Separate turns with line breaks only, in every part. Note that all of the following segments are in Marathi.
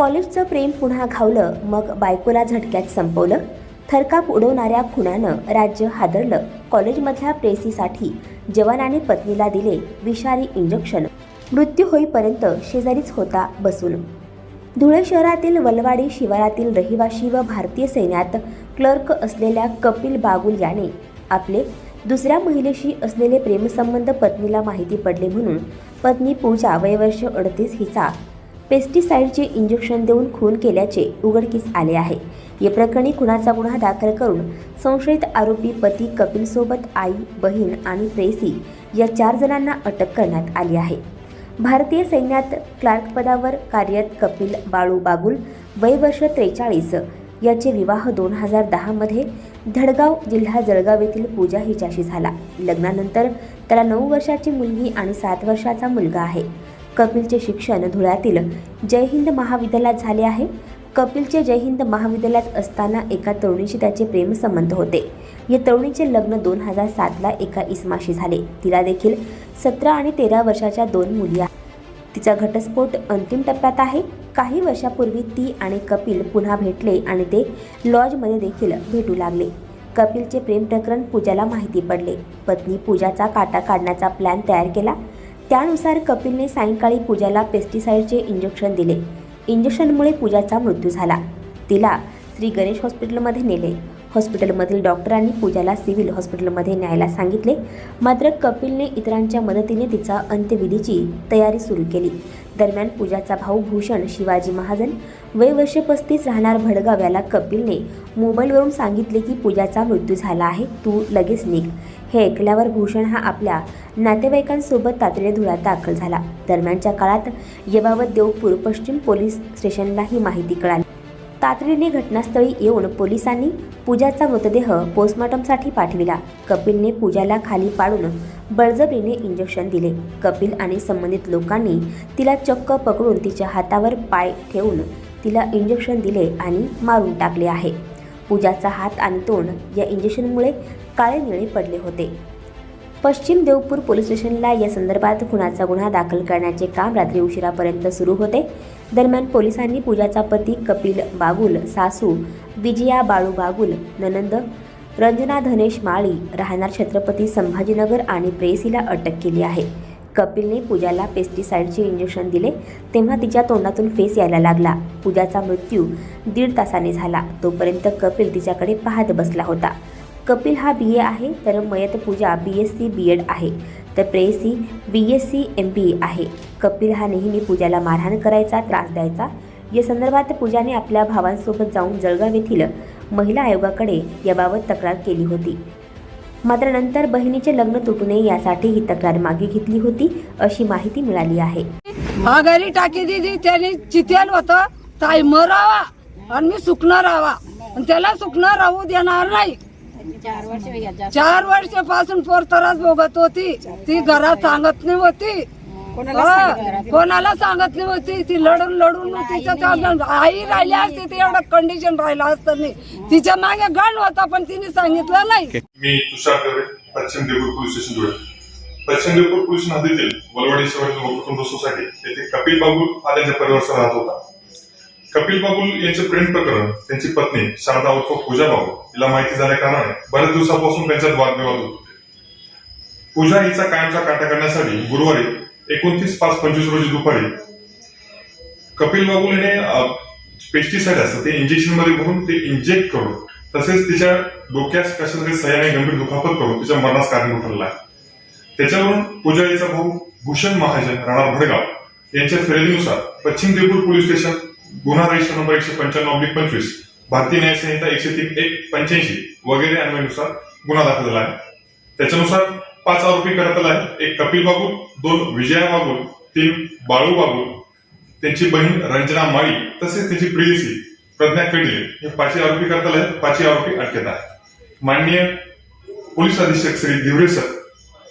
कॉलेजचं प्रेम पुन्हा घावलं मग बायकोला झटक्यात संपवलं. थरकाप उडवणाऱ्या खुणानं राज्य हादरलं. कॉलेजमधल्या प्रेसीसाठी जवानाने पत्नीला दिले विषारी इंजेक्शन मृत्यू होईपर्यंत शेजारीच होता बसून. धुळे शहरातील वलवाडी शिवारातील रहिवाशी व भारतीय सैन्यात क्लर्क असलेल्या कपिल बागुल याने आपले दुसऱ्या महिलेशी असलेले प्रेमसंबंध पत्नीला माहिती पडले म्हणून पत्नी पूजा वयवर्ष अडतीस हिचा पेस्टिसाईडचे इंजेक्शन देऊन खून केल्याचे उघडकीस आले आहे. या प्रकरणी खुनाचा गुन्हा दाखल करून संशयित आरोपी पती कपिलसोबत आई बहीण आणि प्रेसी या चार जणांना अटक करण्यात आली आहे. भारतीय सैन्यात क्लार्क पदावर कार्यरत कपिल बाळू बागुल वय वर्ष त्रेचाळीस याचे विवाह दोन हजार दहामध्ये धडगाव जिल्हा जळगाव येथील पूजा हिच्याशी झाला. लग्नानंतर त्याला नऊ वर्षाची मुलगी आणि सात वर्षाचा मुलगा आहे. कपिलचे शिक्षण धुळ्यातील जय हिंद महाविद्यालयात झाले आहे. कपिलचे जय हिंद महाविद्यालयात असताना एका तरुणीशी त्याचे प्रेमसंबंध होते. या तरुणीचे लग्न दोन हजार सातला एका इस्माशी झाले. तिला देखील सतरा आणि तेरा वर्षाच्या दोन मुली आहेत. तिचा घटस्फोट अंतिम टप्प्यात आहे. काही वर्षापूर्वी ती आणि कपिल पुन्हा भेटले आणि ते लॉजमध्ये देखील भेटू लागले. कपिलचे प्रेम प्रकरण पूजाला माहिती पडले. पत्नी पूजाचा काटा काढण्याचा प्लॅन तयार केला. त्यानुसार कपिलने सायंकाळी पूजाला पेस्टिसाईडचे इंजेक्शन दिले. इंजेक्शनमुळे पूजाचा मृत्यू झाला. तिला श्री गणेश हॉस्पिटलमध्ये नेले. हॉस्पिटलमधील डॉक्टरांनी पूजाला सिव्हिल हॉस्पिटलमध्ये न्यायला सांगितले. मात्र कपिलने इतरांच्या मदतीने तिचा अंत्यविधीची तयारी सुरू केली. दरम्यान पूजाचा भाऊ भूषण शिवाजी महाजन वय वर्ष पस्तीस राहणार भडगाव याला कपिलने मोबाईलवरून सांगितले की पूजाचा मृत्यू झाला आहे तू लगेच निघ. हे ऐकल्यावर भूषण हा आपल्या नातेवाईकांसोबत तातडीने धुळ्यात दाखल झाला. दरम्यानच्या काळात याबाबत देवपूर पश्चिम पोलीस स्टेशनला ही माहिती कळाली. तातडीने घटनास्थळी येऊन पोलिसांनी पूजाचा मृतदेह पोस्टमॉर्टमसाठी पाठविला. कपिलने पूजाला खाली पाडून बळजबरीने इंजेक्शन दिले. कपिल आणि संबंधित लोकांनी तिला चक्क पकडून तिच्या हातावर पाय ठेवून तिला इंजेक्शन दिले आणि मारून टाकले आहे. पूजाचा हात आणि तोंड या इंजेक्शनमुळे काळे निळे पडले होते. पश्चिम देवपूर पोलीस स्टेशनला या संदर्भात खुनाचा गुन्हा दाखल करण्याचे काम रात्री उशिरापर्यंत सुरू होते. दरम्यान पोलिसांनी पूजाचा पती कपिल बागुल सासू विजया बाळू बागुल ननंद रंजना धनेश माळी राहणार छत्रपती संभाजीनगर आणि प्रेसीला अटक केली आहे. कपिलने पूजाला पेस्टिसाईडचे इंजेक्शन दिले तेव्हा तिच्या तोंडातून फेस यायला लागला. पूजाचा मृत्यू दीड तासाने झाला तोपर्यंत कपिल तिच्याकडे पाहत बसला होता. कपिल हा बी ए आहे तर मयत Pooja B S C B ed आहे. तर प्रेयसी B S C M B A आहे. कपिल हा नेहमी पूजाला मारहाण करायचा त्रास द्यायचा. या संदर्भात पूजाने आपल्या भावांसोबत जाऊन जळगाव येथील महिला आयोगाकडे याबाबत तक्रार केली होती. मात्र नंतर बहिणीचे लग्न तुटू नये यासाठी ही तक्रार मागे घेतली होती अशी माहिती मिळाली आहे.
माघारी टाकी दिली त्याने चितेल होत ताई मरावा. आणि मी सुकणार राहावा. त्याला सुकणार राहू देणार नाही. चार वर्षापासून पोर त्रास भोगत होती. ती घरात सांगत नाही होती कोणाला सांगत नाही होती ती लढून लढून चांगलं- आई राहिली असती ते एवढं कंडिशन राहिलं असतं नाही. तिच्यामागे गण होता पण तिने सांगितलं नाही.
मी तुषार पश्चिम देवपूर पोलीस स्टेशन धुळे पश्चिम देवपूर पोलीस हद्दीतील वलवाडी सोसायटी येथे कपिल बाबुल हा त्यांच्या परिवारासह राहत होता. कपिल बाबुल यांचे प्रेम प्रकरण त्यांची पत्नी शारदा उर्फ पूजा बाबू हिला माहिती झाल्या कारणाने बऱ्याच दिवसापासून त्यांच्यात वादविवाद होत. होते पूजा हिचा कायमचा काटा करण्यासाठी गुरुवारी एकोणतीस पाच पंचवीस रोजी दुपारी कपिल बाबुल याने पेस्टिसाइड असतं ते इंजेक्शनमध्ये भरून ते इंजेक्ट करून तसेच तिच्या डोक्यास कशा तरी सह्याने गंभीर दुखापत करून तिच्या मरणास कारण ठरला त्याच्यावरून पूजा याचा भाऊ भूषण महाजन राणा भडगाव यांच्या फिर्यादीनुसार पश्चिम देवपूर पोलीस स्टेशन गुन्हा रजिस्टर नंबर एकशे पंच्याण्णव ऑब्लिक पंचवीस. भारतीय न्याय संहिता एकशे तीन एक पंच्याऐंशी वगैरे अन्वयानुसार गुन्हा दाखल झाला आहे. त्याच्यानुसार पाच आरोपी करण्यात आला आहे एक कपिल बाबूल दोन विजया बाबूल तीन बाळू बाबूल त्यांची बहीण रंजना माळी तसेच त्याची प्रियसी प्रज्ञा केडले हे पाचही आरोपी करण्यात आले पाचही आरोपी अटकेत आहेत. माननीय पोलीस अधीक्षक श्री दिवरे सर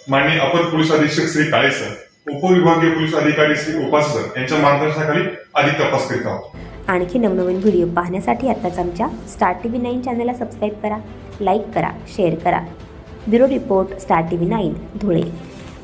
माननीय अपर पोलीस अधीक्षक श्री काळे सर उपविभागीय पोलीस अधिकारी श्री उपासकर यांच्या मार्गदर्शनाखाली अधिक तपास करीत आहोत.
आणखी नवनवीन व्हिडिओ पाहण्यासाठी आत्ताच आमच्या स्टार टी व्ही नाईन चॅनलला सबस्क्राईब करा लाईक करा शेअर करा. Bureau report star T V nine Dhule.